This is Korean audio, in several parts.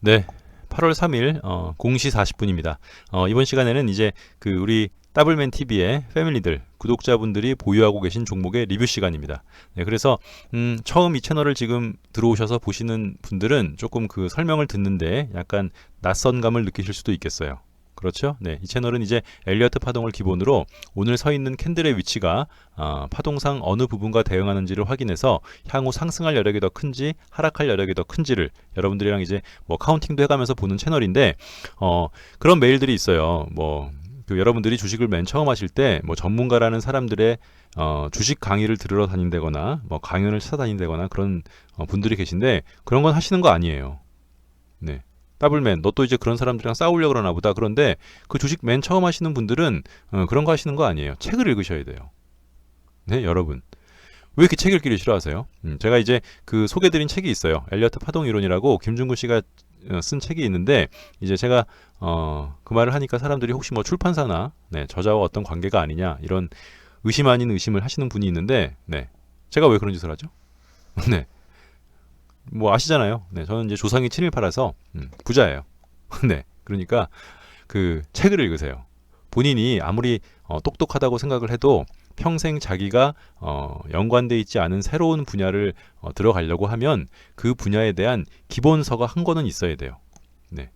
네. 8월 3일 어, 0시 40분입니다. 어, 이번 시간에는 이제 그 우리 더블맨 TV의 패밀리들 구독자분들이 보유하고 계신 종목의 리뷰 시간입니다. 네, 그래서 음, 처음 이 채널을 지금 들어오셔서 보시는 분들은 조금 그 설명을 듣는데 약간 낯선 감을 느끼실 수도 있겠어요. 그렇죠? 네, 이 채널은 이제 엘리어트 파동을 기본으로 오늘 서 있는 캔들의 위치가 어, 파동상 어느 부분과 대응하는지를 확인해서 향후 상승할 여력이 더 큰지 하락할 여력이 더 큰지를 여러분들이랑 이제 뭐 카운팅도 해가면서 보는 채널인데 어, 그런 메일들이 있어요. 뭐 그 여러분들이 주식을 맨 처음 하실 때 뭐 전문가라는 사람들의 어, 주식 강의를 들으러 다닌다거나 뭐 강연을 찾아다닌다거나 그런 어, 분들이 계신데 그런 건 하시는 거 아니에요. 네. 더블맨, 너 또 이제 그런 사람들이랑 싸우려고 그러나 보다. 그런데 그 주식 맨 처음 하시는 분들은 어, 그런 거 하시는 거 아니에요. 책을 읽으셔야 돼요. 네, 여러분. 왜 이렇게 책 읽기를 싫어하세요? 음, 제가 이제 그 소개드린 책이 있어요. 엘리어트 파동 이론이라고 김준구 씨가 어, 쓴 책이 있는데 이제 제가 어, 그 말을 하니까 사람들이 혹시 뭐 출판사나 네, 저자와 어떤 관계가 아니냐 이런 의심 아닌 의심을 하시는 분이 있는데 네. 제가 왜 그런 짓을 하죠? 네. 뭐 아시잖아요. 네, 저는 이제 조상이 친일 팔아서 음, 부자예요. 네, 그러니까 그 책을 읽으세요. 본인이 아무리 어, 똑똑하다고 생각을 해도 평생 자기가 어, 연관돼 있지 않은 새로운 분야를 어, 들어가려고 하면 그 분야에 대한 기본서가 한 권은 있어야 돼요. 네,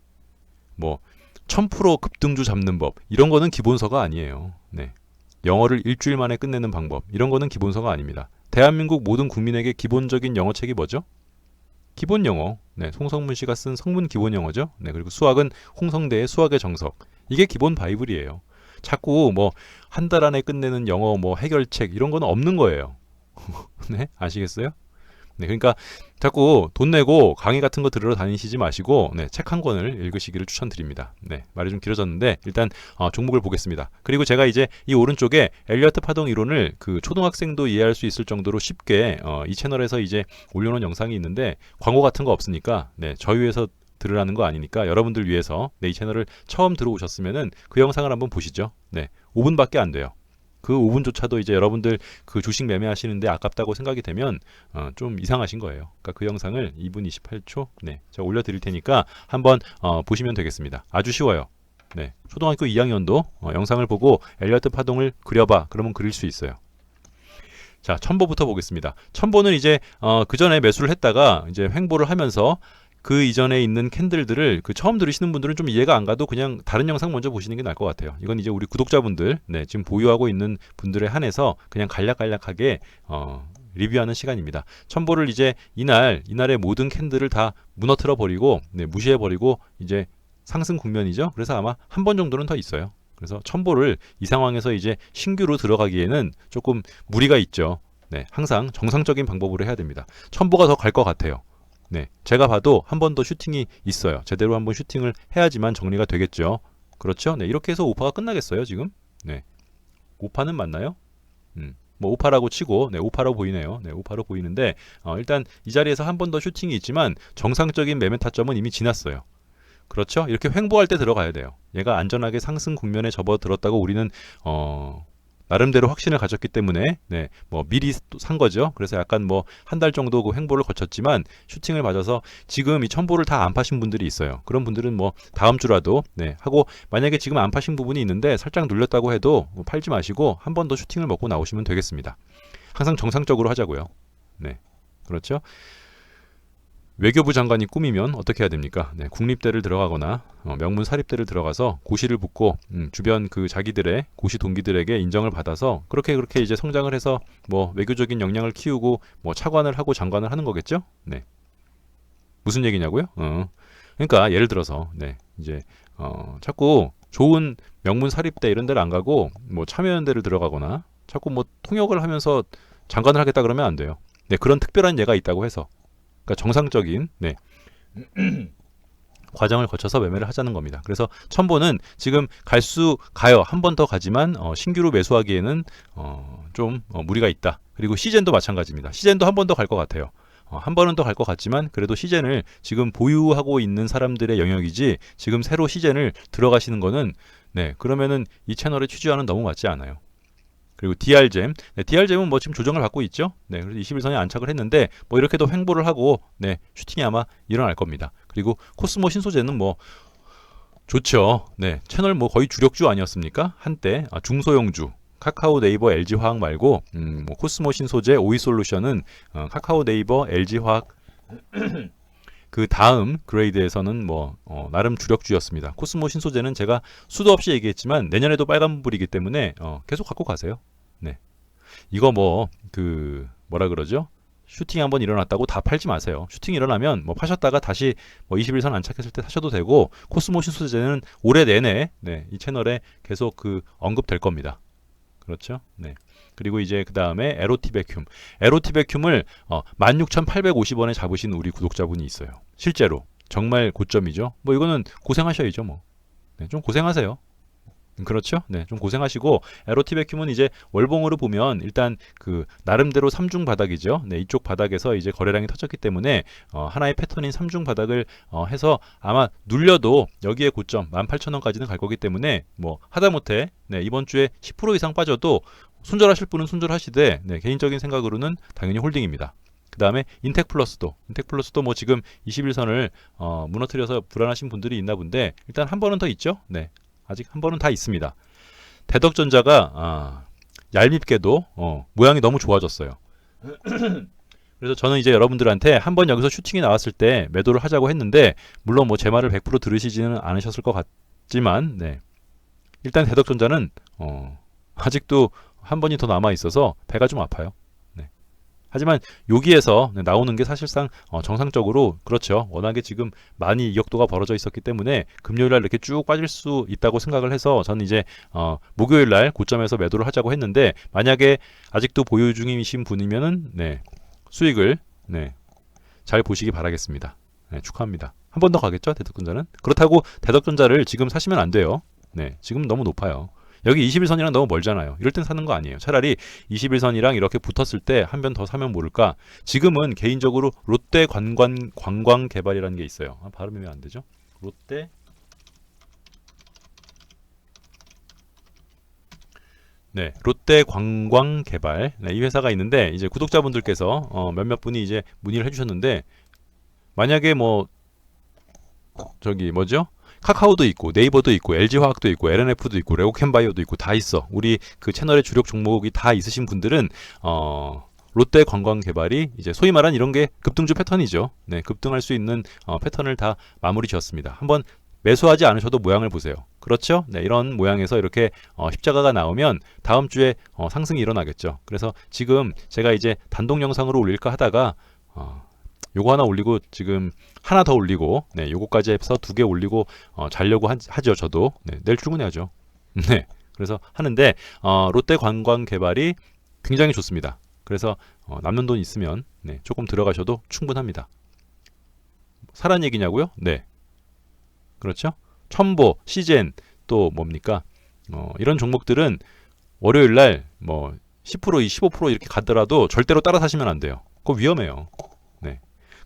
뭐 1000% 급등주 잡는 법 이런 거는 기본서가 아니에요. 네, 영어를 일주일 만에 끝내는 방법 이런 거는 기본서가 아닙니다. 대한민국 모든 국민에게 기본적인 영어책이 뭐죠? 기본 영어. 네, 송성문 씨가 쓴 성문 기본 영어죠. 네, 그리고 수학은 홍성대의 수학의 정석. 이게 기본 바이블이에요. 자꾸 뭐 한 달 안에 끝내는 영어 뭐 해결책 이런 건 없는 거예요. 네, 아시겠어요? 네, 그러니까 자꾸 돈 내고 강의 같은 거 들으러 다니시지 마시고 네, 책 한 권을 읽으시기를 추천드립니다. 네, 말이 좀 길어졌는데 일단 어, 종목을 보겠습니다. 그리고 제가 이제 이 오른쪽에 엘리어트 파동 이론을 그 초등학생도 이해할 수 있을 정도로 쉽게 어, 이 채널에서 이제 올려놓은 영상이 있는데 광고 같은 거 없으니까 네, 저희 위해서 들으라는 거 아니니까 여러분들 위해서 네, 이 채널을 처음 들어오셨으면은 그 영상을 한번 보시죠. 네, 5분밖에 안 돼요. 그 5분조차도 이제 여러분들 그 주식 매매하시는데 아깝다고 생각이 되면 어, 좀 이상하신 거예요. 그러니까 그 영상을 2분 28초 네 제가 올려드릴 테니까 한번 어, 보시면 되겠습니다. 아주 쉬워요. 네 초등학교 2학년도 어, 영상을 보고 엘리어트 파동을 그려봐 그러면 그릴 수 있어요. 자 첨보부터 보겠습니다. 첨보는 이제 어, 그 전에 매수를 했다가 이제 횡보를 하면서 그 이전에 있는 캔들들을 그 처음 들으시는 분들은 좀 이해가 안 가도 그냥 다른 영상 먼저 보시는 게 나을 것 같아요. 이건 이제 우리 구독자분들, 네, 지금 보유하고 있는 분들에 한해서 그냥 간략간략하게 어, 리뷰하는 시간입니다. 첨보를 이제 이날 이날의 모든 캔들을 다 무너뜨려 버리고 네, 무시해 버리고 이제 상승 국면이죠. 그래서 아마 한 번 정도는 더 있어요. 그래서 첨보를 이 상황에서 이제 신규로 들어가기에는 조금 무리가 있죠. 네, 항상 정상적인 방법으로 해야 됩니다. 첨보가 더 갈 것 같아요. 네, 제가 봐도 한 번 더 슈팅이 있어요. 제대로 한 번 슈팅을 해야지만 정리가 되겠죠. 그렇죠? 네, 이렇게 해서 오파가 끝나겠어요, 지금? 네. 오파는 맞나요? 음. 뭐 오파라고 치고 네, 오파로 보이네요. 네, 오파로 보이는데 어, 일단 이 자리에서 한 번 더 슈팅이 있지만 정상적인 매매 타점은 이미 지났어요. 그렇죠? 이렇게 횡보할 때 들어가야 돼요. 얘가 안전하게 상승 국면에 접어들었다고 우리는 어, 나름대로 확신을 가졌기 때문에 네, 뭐 미리 산 거죠. 그래서 약간 뭐 한 달 정도 그 횡보를 거쳤지만 슈팅을 맞아서 지금 이 첨보를 다 안 파신 분들이 있어요. 그런 분들은 뭐 다음 주라도 네, 하고 만약에 지금 안 파신 부분이 있는데 살짝 눌렸다고 해도 뭐 팔지 마시고 한 번 더 슈팅을 먹고 나오시면 되겠습니다. 항상 정상적으로 하자고요. 네. 그렇죠? 외교부 장관이 꿈이면 어떻게 해야 됩니까? 네, 국립대를 들어가거나 어, 명문 사립대를 들어가서 고시를 붙고 음, 주변 그 자기들의 고시 동기들에게 인정을 받아서 그렇게 그렇게 이제 성장을 해서 뭐 외교적인 역량을 키우고 뭐 차관을 하고 장관을 하는 거겠죠? 네. 무슨 얘기냐고요? 어. 그러니까 예를 들어서 네, 이제 어, 자꾸 좋은 명문 사립대 이런 데를 안 가고 뭐 참여연대를 들어가거나 자꾸 뭐 통역을 하면서 장관을 하겠다 그러면 안 돼요. 네, 그런 특별한 예가 있다고 해서 그러니까 정상적인 네. 과정을 거쳐서 매매를 하자는 겁니다. 그래서 첨보는 지금 갈 수 가요. 한 번 더 가지만 어, 신규로 매수하기에는 어, 좀 어, 무리가 있다. 그리고 시젠도 마찬가지입니다. 시젠도 한 번 더 갈 것 같아요. 어, 한 번은 더 갈 것 같지만 그래도 시젠을 지금 보유하고 있는 사람들의 영역이지 지금 새로 시젠을 들어가시는 거는 네 그러면은 이 채널의 취지와는 너무 맞지 않아요. 그리고 DR잼. 네, DR잼은 뭐 지금 조정을 받고 있죠. 네, 그래서 21선에 안착을 했는데 뭐 이렇게도 횡보를 하고 네, 슈팅이 아마 일어날 겁니다. 그리고 코스모 신소재는 뭐 좋죠. 네, 채널 뭐 거의 주력주 아니었습니까? 한때 아, 중소형주. 카카오 네이버 LG 화학 말고 음, 뭐 코스모 신소재 오이 솔루션은 어, 카카오 네이버 LG 화학 그 다음 그레이드에서는 뭐 어, 나름 주력주였습니다. 코스모 신소재는 제가 수도 없이 얘기했지만 내년에도 빨간불이기 때문에 어, 계속 갖고 가세요. 네, 이거 뭐 그 뭐라 그러죠? 슈팅 한번 일어났다고 다 팔지 마세요. 슈팅 일어나면 뭐 파셨다가 다시 뭐 21선 안착했을 때 사셔도 되고 코스모 신소재는 올해 내내 네, 이 채널에 계속 그 언급될 겁니다. 그렇죠? 네. 그리고 이제 그 다음에 에로티 베큐um. 에로티 베큐um을 어, 16,850원에 잡으신 우리 구독자분이 있어요. 실제로. 정말 고점이죠. 뭐 이거는 고생하셔야죠, 뭐. 네, 좀 고생하세요. 음, 그렇죠? 네, 좀 고생하시고 에로티 베큐um은 이제 월봉으로 보면 일단 그 나름대로 삼중 바닥이죠. 네, 이쪽 바닥에서 이제 거래량이 터졌기 때문에 어, 하나의 패턴인 삼중 바닥을 어, 해서 아마 눌려도 여기에 고점 18,000원까지는 갈 거기 때문에 뭐 하다못해 네, 이번 주에 10% 이상 빠져도 손절하실 분은 손절하시되 네, 개인적인 생각으로는 당연히 홀딩입니다. 그 다음에 인텍 플러스도 인텍 플러스도 뭐 지금 21선을 어, 무너뜨려서 불안하신 분들이 있나 본데 일단 한 번은 더 있죠. 네, 아직 한 번은 다 있습니다. 대덕전자가 아, 얄밉게도 어, 모양이 너무 좋아졌어요. 그래서 저는 이제 여러분들한테 한 번 여기서 슈팅이 나왔을 때 매도를 하자고 했는데 물론 뭐 제 말을 100% 들으시지는 않으셨을 것 같지만 네. 일단 대덕전자는 어, 아직도 한 번이 더 남아 있어서 배가 좀 아파요. 네. 하지만 여기에서 네, 나오는 게 사실상 어, 정상적으로 그렇죠. 워낙에 지금 많이 이격도가 벌어져 있었기 때문에 금요일 날 이렇게 쭉 빠질 수 있다고 생각을 해서 저는 이제 어, 목요일 날 고점에서 매도를 하자고 했는데 만약에 아직도 보유 중이신 분이면은 네, 수익을 네, 잘 보시기 바라겠습니다. 네, 축하합니다. 한 번 더 가겠죠 대덕전자는 그렇다고 대덕전자를 지금 사시면 안 돼요. 네, 지금 너무 높아요. 여기 21선이랑 너무 멀잖아요. 이럴 땐 사는 거 아니에요. 차라리 21선이랑 이렇게 붙었을 때한번더 사면 모를까. 지금은 개인적으로 롯데 관광 관광 개발이라는 게 있어요. 아, 발음이 왜 안 되죠? 롯데 네, 롯데 관광 개발. 네, 이 회사가 있는데 이제 구독자분들께서 어, 몇몇 분이 이제 문의를 해주셨는데 만약에 뭐 저기 뭐죠? 카카오도 있고 네이버도 있고 LG화학도 있고 LNF도 있고 레고캔바이오도 있고 다 있어. 우리 그 채널의 주력 종목이 다 있으신 분들은 어 롯데 관광 개발이 이제 소위 말한 이런 게 급등주 패턴이죠. 네, 급등할 수 있는 어, 패턴을 다 마무리 지었습니다. 한번 매수하지 않으셔도 모양을 보세요. 그렇죠? 네, 이런 모양에서 이렇게 어, 십자가가 나오면 다음 주에 어, 상승이 일어나겠죠. 그래서 지금 제가 이제 단독 영상으로 올릴까 하다가 어, 요거 하나 올리고 지금 하나 더 올리고 네, 요거까지 해서 두 개 올리고 어, 자려고 하, 죠 저도 네, 내일 출근해야죠. 네, 그래서 하는데 어, 롯데 관광 개발이 굉장히 좋습니다. 그래서 어, 남는 돈 있으면 네, 조금 들어가셔도 충분합니다. 사란 얘기냐고요? 네, 그렇죠. 첨보, 시젠 또 뭡니까? 어, 이런 종목들은 월요일 날뭐 10% 15% 이렇게 가더라도 절대로 따라 사시면 안 돼요. 그거 위험해요.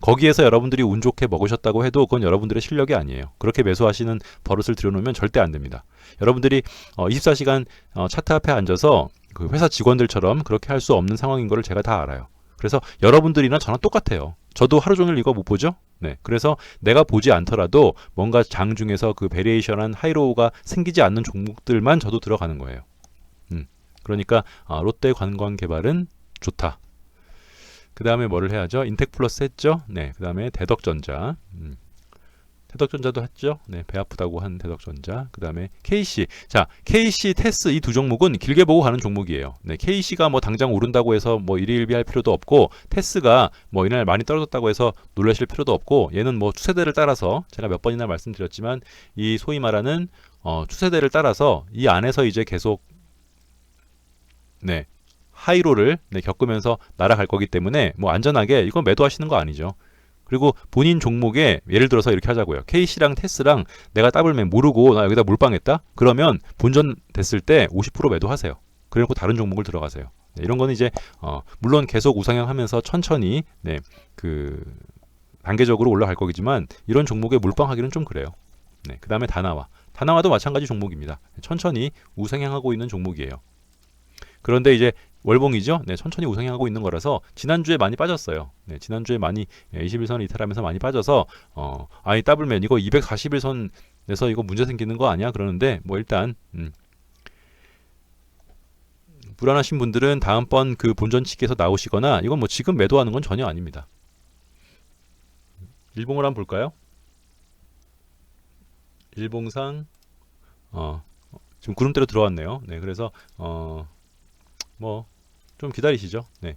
거기에서 여러분들이 운 좋게 먹으셨다고 해도 그건 여러분들의 실력이 아니에요. 그렇게 매수하시는 버릇을 들여놓으면 절대 안 됩니다. 여러분들이 어, 24시간 어, 차트 앞에 앉아서 그 회사 직원들처럼 그렇게 할 수 없는 상황인 거를 제가 다 알아요. 그래서 여러분들이나 저나 똑같아요. 저도 하루 종일 이거 못 보죠? 네. 그래서 내가 보지 않더라도 뭔가 장 중에서 그 베리에이션한 하이로우가 생기지 않는 종목들만 저도 들어가는 거예요. 음. 그러니까 아, 롯데 관광 개발은 좋다. 그 다음에 뭐를 해야죠? 인텍 플러스 했죠? 네. 그 다음에 대덕전자. 음. 대덕전자도 했죠? 네. 배 아프다고 한 대덕전자. 그 다음에 KC. 자, KC, 테스 이 두 종목은 길게 보고 가는 종목이에요. 네. KC가 뭐 당장 오른다고 해서 뭐 일희일비 할 필요도 없고, 테스가 뭐 이날 많이 떨어졌다고 해서 놀라실 필요도 없고, 얘는 뭐 추세대를 따라서 제가 몇 번이나 말씀드렸지만, 이 소위 말하는 어, 추세대를 따라서 이 안에서 이제 계속 네. 하이로를 네, 겪으면서 날아갈 거기 때문에 뭐 안전하게 이건 매도하시는 거 아니죠. 그리고 본인 종목에 예를 들어서 이렇게 하자고요. KC랑 테스랑 내가 더블맨 모르고 나 여기다 몰빵했다? 그러면 본전 됐을 때 50% 매도하세요. 그래놓고 다른 종목을 들어가세요. 네, 이런 거는 이제 어, 물론 계속 우상향 하면서 천천히 네, 그 단계적으로 올라갈 거겠지만 이런 종목에 몰빵하기는 좀 그래요. 네, 그 다음에 다나와 다나와도 마찬가지 종목입니다. 천천히 우상향하고 있는 종목이에요. 그런데 이제 월봉이죠. 네, 천천히 우상향하고 있는 거라서 지난주에 많이 빠졌어요. 네, 지난주에 많이 예, 21선을 이탈하면서 많이 빠져서 어, 아니 더블맨 이거 241선 내서 이거 문제 생기는 거 아니야? 그러는데 뭐 일단 음, 불안하신 분들은 다음번 그 본전 치기에서 나오시거나 이건 뭐 지금 매도하는 건 전혀 아닙니다. 일봉을 한번 볼까요? 일봉상 어, 지금 구름대로 들어왔네요. 네, 그래서 어, 뭐 좀 기다리시죠. 네.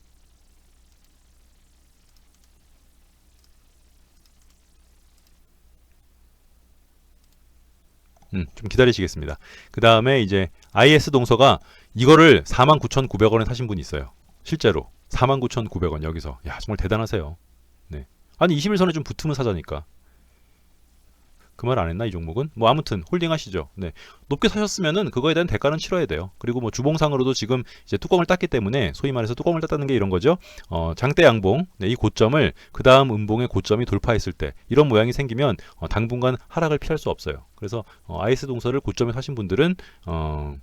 음, 좀 기다리시겠습니다. 그 다음에 이제 IS 동서가 이거를 49,900원에 사신 분이 있어요. 실제로 49,900원 여기서 야 정말 대단하세요. 네. 아니 21선에 좀 붙으면 사자니까. 그 말 안 했나 이 종목은? 뭐 아무튼 홀딩 하시죠. 네. 높게 사셨으면은 그거에 대한 대가는 치러야 돼요. 그리고 뭐 주봉상으로도 지금 이제 뚜껑을 땄기 때문에 소위 말해서 뚜껑을 땄다는 게 이런 거죠. 어, 장대 양봉 네, 이 고점을 그 다음 음봉의 고점이 돌파했을 때 이런 모양이 생기면 어, 당분간 하락을 피할 수 없어요. 그래서 어, IS 동서를 고점에 사신 분들은 어,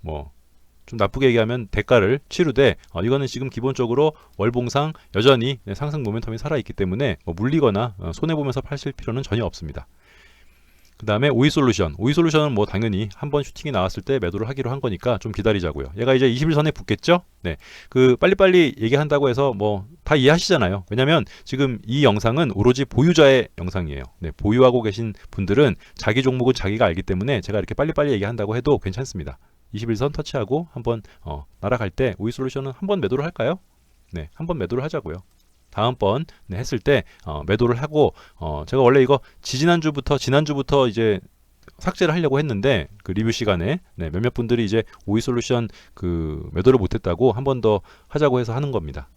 뭐좀 나쁘게 얘기하면 대가를 치르되 어, 이거는 지금 기본적으로 월봉상 여전히 네, 상승 모멘텀이 살아있기 때문에 뭐 물리거나 어, 손해보면서 파실 필요는 전혀 없습니다. 그 다음에 오이솔루션. 오이솔루션은 뭐 당연히 한 번 슈팅이 나왔을 때 매도를 하기로 한 거니까 좀 기다리자고요. 얘가 이제 21선에 붙겠죠? 네. 그 빨리빨리 얘기한다고 해서 뭐 다 이해하시잖아요. 왜냐면 지금 이 영상은 오로지 보유자의 영상이에요. 네. 보유하고 계신 분들은 자기 종목은 자기가 알기 때문에 제가 이렇게 빨리빨리 얘기한다고 해도 괜찮습니다. 21선 터치하고 한번 어, 날아갈 때 오이솔루션은 한 번 매도를 할까요? 네. 한 번 매도를 하자고요. 다음번 네, 했을 때 어, 매도를 하고 어, 제가 원래 이거 지지난주부터 지난주부터 이제 삭제를 하려고 했는데 그 리뷰 시간에 네, 몇몇 분들이 이제 오이 솔루션 그 매도를 못했다고 한 번 더 하자고 해서 하는 겁니다.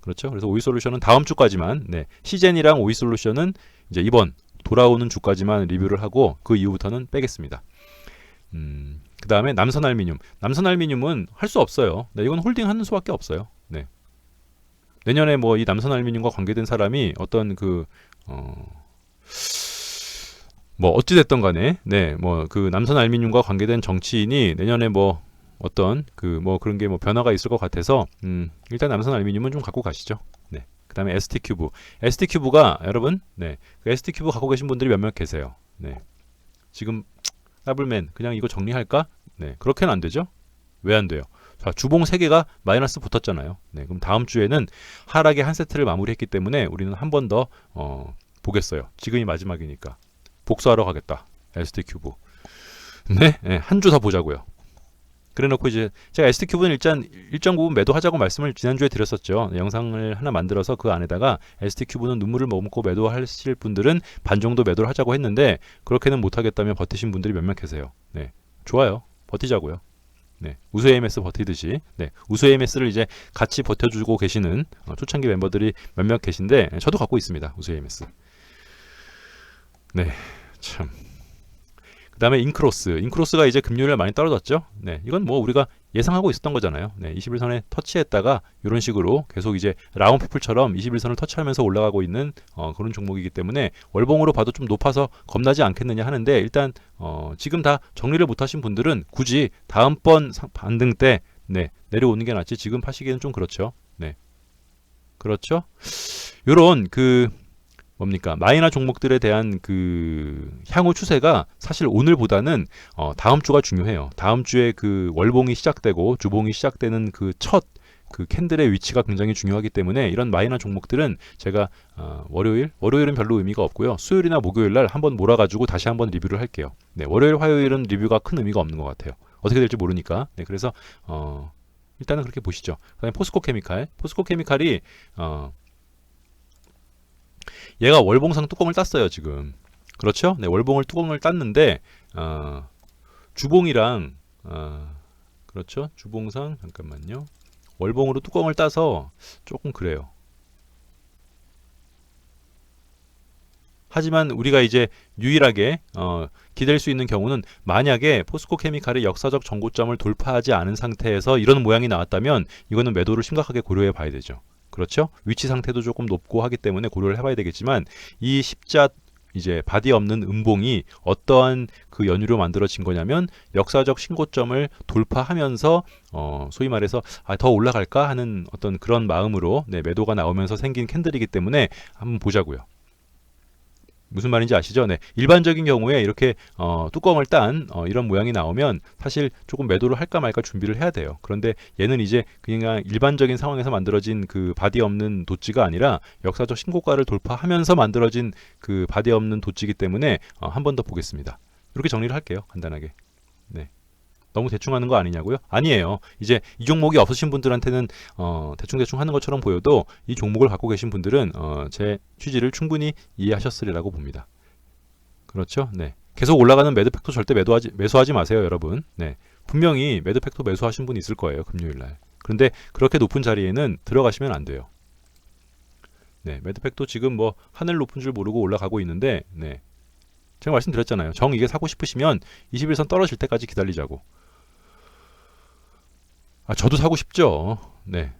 그렇죠? 그래서 오이 솔루션은 다음 주까지만 네, 시젠이랑 오이 솔루션은 이제 이번 돌아오는 주까지만 리뷰를 하고 그 이후부터는 빼겠습니다. 음, 그 다음에 남선 알미늄. 남선 알미늄은 할 수 없어요. 네, 이건 홀딩하는 수밖에 없어요. 네. 내년에 뭐 이 남선 알미늄과 관계된 사람이 어떤 그 어, 뭐 어찌 됐던 간에 네, 뭐 그 남선 알미늄과 관계된 정치인이 내년에 뭐 어떤 그 뭐 그런 게 뭐 변화가 있을 것 같아서 음, 일단 남선 알미늄은 좀 갖고 가시죠. 네. 그다음에 ST 큐브. ST 큐브가 여러분, 네. 그 ST 큐브 갖고 계신 분들이 몇몇 계세요. 네. 지금 더블맨 그냥 이거 정리할까? 네. 그렇게는 안 되죠. 왜 안 돼요? 자, 주봉 3개가 마이너스 붙었잖아요. 네, 그럼 다음 주에는 하락의 한 세트를 마무리했기 때문에 우리는 한 번 더 어, 보겠어요. 지금이 마지막이니까. 복수하러 가겠다. ST 큐브. 네, 네 한 주 더 보자고요. 그래 놓고 이제 제가 ST 큐브는 일단 일정 부분 매도하자고 말씀을 지난주에 드렸었죠. 영상을 하나 만들어서 그 안에다가 ST 큐브는 눈물을 머금고 매도하실 분들은 반 정도 매도를 하자고 했는데 그렇게는 못 하겠다면 버티신 분들이 몇명 계세요. 네. 좋아요. 버티자고요. 네, 우수 AMS 버티듯이 네, 우수 AMS를 이제 같이 버텨주고 계시는 어, 초창기 멤버들이 몇몇 계신데 저도 갖고 있습니다. 우수 AMS. 네, 참. 그다음에 인크로스. 인크로스가 이제 금요일에 많이 떨어졌죠. 네, 이건 뭐 우리가 예상하고 있었던 거잖아요. 네, 21선에 터치했다가 이런 식으로 계속 이제 라운피플처럼 21선을 터치하면서 올라가고 있는 어, 그런 종목이기 때문에 월봉으로 봐도 좀 높아서 겁나지 않겠느냐 하는데 일단 어, 지금 다 정리를 못 하신 분들은 굳이 다음번 반등 때 네, 내려오는 게 낫지 지금 파시기에는 좀 그렇죠. 네, 그렇죠. 요런 그 뭡니까 마이너 종목들에 대한 그 향후 추세가 사실 오늘보다는 어, 다음 주가 중요해요. 다음 주에 그 월봉이 시작되고 주봉이 시작되는 그첫 그 캔들의 위치가 굉장히 중요하기 때문에 이런 마이너 종목들은 제가 어, 월요일 월요일은 별로 의미가 없고요. 수요일이나 목요일 날 한번 몰아가지고 다시 한번 리뷰를 할게요. 네, 월요일 화요일은 리뷰가 큰 의미가 없는 것 같아요. 어떻게 될지 모르니까. 네, 그래서 어, 일단은 그렇게 보시죠. 그다음에 포스코 케미칼, 포스코 케미칼이 어, 얘가 월봉상 뚜껑을 땄어요 지금 그렇죠? 네 월봉을 뚜껑을 땄는데 어, 주봉이랑 어, 그렇죠? 주봉상 잠깐만요 월봉으로 뚜껑을 따서 조금 그래요 하지만 우리가 이제 유일하게 어, 기댈 수 있는 경우는 만약에 포스코 케미칼의 역사적 정고점을 돌파하지 않은 상태에서 이런 모양이 나왔다면 이거는 매도를 심각하게 고려해 봐야 되죠. 그렇죠? 위치 상태도 조금 높고 하기 때문에 고려를 해봐야 되겠지만 이 십자 이제 바디 없는 음봉이 어떠한 그 연유로 만들어진 거냐면 역사적 신고점을 돌파하면서 어 소위 말해서 아, 더 올라갈까 하는 어떤 그런 마음으로 네, 매도가 나오면서 생긴 캔들이기 때문에 한번 보자고요. 무슨 말인지 아시죠? 네. 일반적인 경우에 이렇게 어, 뚜껑을 딴 어, 이런 모양이 나오면 사실 조금 매도를 할까 말까 준비를 해야 돼요. 그런데 얘는 이제 그냥 일반적인 상황에서 만들어진 그 바디 없는 도찌가 아니라 역사적 신고가를 돌파하면서 만들어진 그 바디 없는 도찌기 때문에 어, 한 번 더 보겠습니다. 이렇게 정리를 할게요. 간단하게. 네. 너무 대충 하는 거 아니냐고요? 아니에요. 이제 이 종목이 없으신 분들한테는 어, 대충대충 하는 것처럼 보여도 이 종목을 갖고 계신 분들은 어, 제 취지를 충분히 이해하셨으리라고 봅니다. 그렇죠? 네. 계속 올라가는 매드팩토 절대 매도하지 매수하지 마세요, 여러분. 네. 분명히 매드팩토 매수하신 분 있을 거예요, 금요일 날. 그런데 그렇게 높은 자리에는 들어가시면 안 돼요. 네, 매드팩토 지금 뭐 하늘 높은 줄 모르고 올라가고 있는데, 네. 제가 말씀드렸잖아요. 정 이게 사고 싶으시면 21선 떨어질 때까지 기다리자고. 아, 저도 사고 싶죠. 네.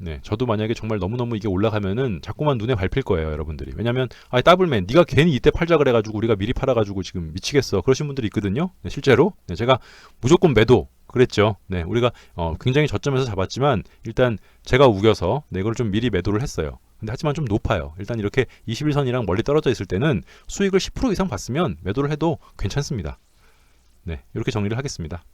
네. 저도 만약에 정말 너무너무 이게 올라가면은 자꾸만 눈에 밟힐 거예요, 여러분들이. 왜냐면 아, 더블맨 네가 괜히 이때 팔자 그래 가지고 우리가 미리 팔아 가지고 지금 미치겠어. 그러신 분들이 있거든요. 네, 실제로. 네, 제가 무조건 매도 그랬죠. 네. 우리가 어, 굉장히 저점에서 잡았지만 일단 제가 우겨서 네, 이걸 좀 미리 매도를 했어요. 근데 하지만 좀 높아요. 일단 이렇게 21선이랑 멀리 떨어져 있을 때는 수익을 10% 이상 봤으면 매도를 해도 괜찮습니다. 네. 이렇게 정리를 하겠습니다.